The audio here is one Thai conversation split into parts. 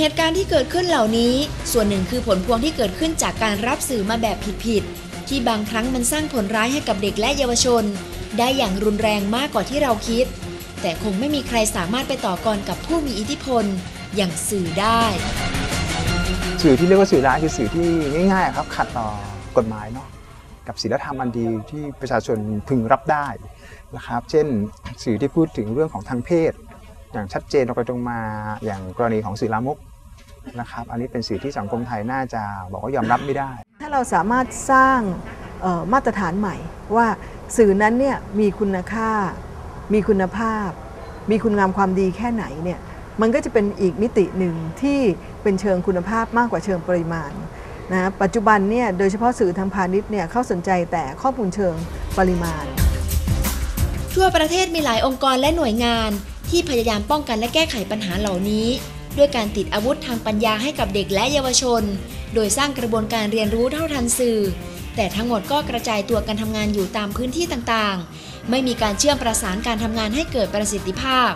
เหตุการณ์ที่เกิดขึ้นเหล่านี้ ส่วนหนึ่งคือผลพวงที่เกิดขึ้นจากการรับสื่อมาแบบผิดๆที่บางครั้งมันสร้างผลร้ายให้กับเด็กและเยาวชน ได้อย่างรุนแรงมากกว่าที่เราคิด แต่คงไม่มีใครสามารถไปต่อกรกับผู้มีอิทธิพลอย่างสื่อได้ สื่อที่เรียกว่าสื่อร้ายคือสื่อที่ง่ายๆครับขัดต่อกฎหมายเนาะกับศีลธรรมอันดีที่ประชาชนพึงรับได้นะครับ เช่นสื่อที่พูดถึงเรื่องของทางเพศ อย่างชัดเจนตรงไปตรงมาอย่างกรณีของสื่อลามกนะครับ อันนี้เป็นสื่อที่สังคมไทยน่าจะบอกว่ายอมรับไม่ได้ ถ้าเราสามารถสร้างเอ่อมาตรฐานใหม่ ว่าสื่อนั้นเนี่ยมีคุณค่า มีคุณภาพ มีคุณงามความดีแค่ไหนเนี่ยมันก็จะเป็นอีกมิติหนึ่งที่เป็นเชิงคุณภาพมากกว่าเชิงปริมาณนะปัจจุบันเนี่ยโดยเฉพาะสื่อทางพาณิชย์เนี่ยเข้าสนใจแต่ข้อมูลเชิงปริมาณ ทั่วประเทศมีหลายองค์กรและหน่วยงาน ที่พยายามป้องกันและแก้ไขปัญหาเหล่านี้ ด้วยการติดอาวุธทางปัญญาให้กับเด็กและเยาวชน โดยสร้างกระบวนการเรียนรู้เท่าทันสื่อ แต่ทั้งหมดก็กระจายตัวกันทำงานอยู่ตามพื้นที่ต่างๆ ไม่มีการเชื่อมประสานการทำงานให้เกิดประสิทธิภาพ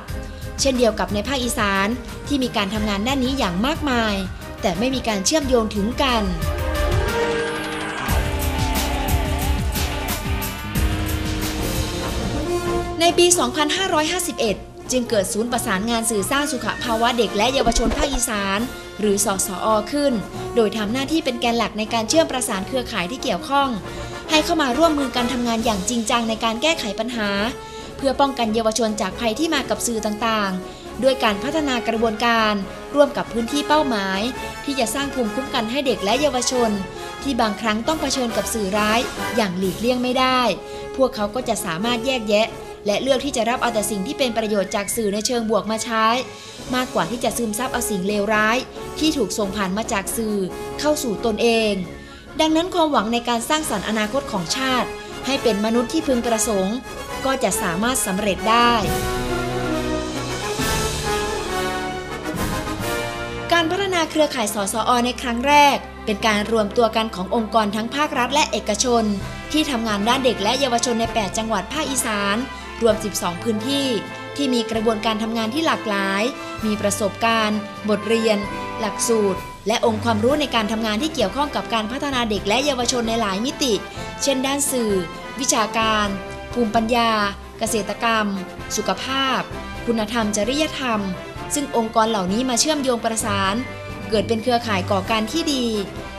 เช่นเดียวกับในภาคอีสานที่มีการทำงานด้านนี้อย่างมากมาย แต่ไม่มีการเชื่อมโยงถึงกันในปี 2551 จึงเกิดศูนย์ประสานงานสื่อสร้างสุขภาวะเด็กและเยาวชนภาคอีสาน หรือสอสอขึ้น โดยทำหน้าที่เป็นแกนหลักในการเชื่อมประสานเครือข่ายที่เกี่ยวข้อง ให้เข้ามาร่วมมือกันทำงานอย่างจริงจังในการแก้ไขปัญหา เพื่อป้องกันเยาวชนจากภัยที่มากับสื่อต่างๆ ด้วยการพัฒนากระบวนการ ร่วมกับพื้นที่เป้าหมาย ที่จะสร้างภูมิคุ้มกันให้เด็กและเยาวชน ที่บางครั้งต้องเผชิญกับสื่อร้าย อย่างหลีกเลี่ยงไม่ได้ พวกเขาก็จะสามารถแยกแยะ และเลือกที่จะรับเอาแต่สิ่งที่เป็นประโยชน์จากสื่อในเชิงบวกมาใช้ มากกว่าที่จะซึมซับเอาสิ่งเลวร้าย ที่ถูกส่งผ่านมาจากสื่อ เข้าสู่ตนเอง ดังนั้นความหวังในการสร้างสรรค์อนาคตของชาติ ให้เป็นมนุษย์ที่พึงประสงค์ ก็จะสามารถสำเร็จได้การพัฒนาเครือข่ายสสอในครั้งแรก เป็นการรวมตัวกันขององค์กรทั้งภาครัฐและเอกชน ที่ทำงานด้านเด็กและเยาวชนใน 8 จังหวัดภาคอีสาน รวม 12 พื้นที่ ที่มีกระบวนการทำงานที่หลากหลาย มีประสบการณ์ บทเรียน หลักสูตร และองค์ความรู้ในการทำงานที่เกี่ยวข้องกับการพัฒนาเด็กและเยาวชนในหลายมิติ เช่น ด้านสื่อ วิชาการ ภูมิปัญญา เกษตรกรรม สุขภาพ คุณธรรมจริยธรรม ซึ่งองค์กรเหล่านี้มาเชื่อมโยงประสาน เกิดเป็นเครือข่ายก่อการที่ดี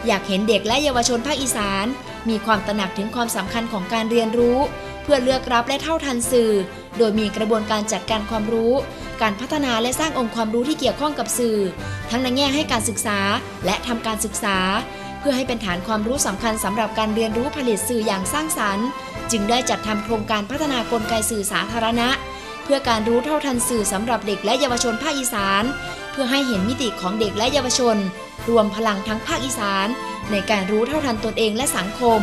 อยากเห็นเด็กและเยาวชนภาคอีสาน มีความตระหนักถึงความสำคัญของการเรียนรู้ เพื่อเลือกรับและเท่าทันสื่อ โดยมีกระบวนการจัดการความรู้ การพัฒนาและสร้างองค์ความรู้ที่เกี่ยวข้องกับสื่อ ทั้งในแง่ให้การศึกษาและทำการศึกษา เพื่อให้เป็นฐานความรู้สำคัญสำหรับการเรียนรู้ผลิตสื่ออย่างสร้างสรรค์ จึงได้จัดทำโครงการพัฒนากลไกสื่อสาธารณะ เพื่อการรู้เท่าทันสื่อสำหรับเด็กและเยาวชนภาคอีสาน เพื่อให้เห็นมิติของเด็กและเยาวชน รวมพลังทั้งภาคอีสาน ในการรู้เท่าทันตนเองและสังคม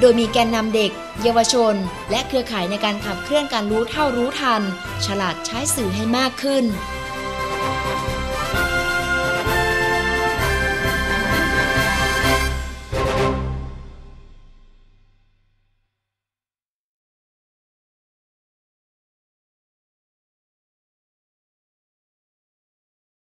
โดยมีแกนนำเด็ก เยาวชน และเครือข่ายในการขับเคลื่อนการรู้เท่ารู้ทัน ฉลาดใช้สื่อให้มากขึ้น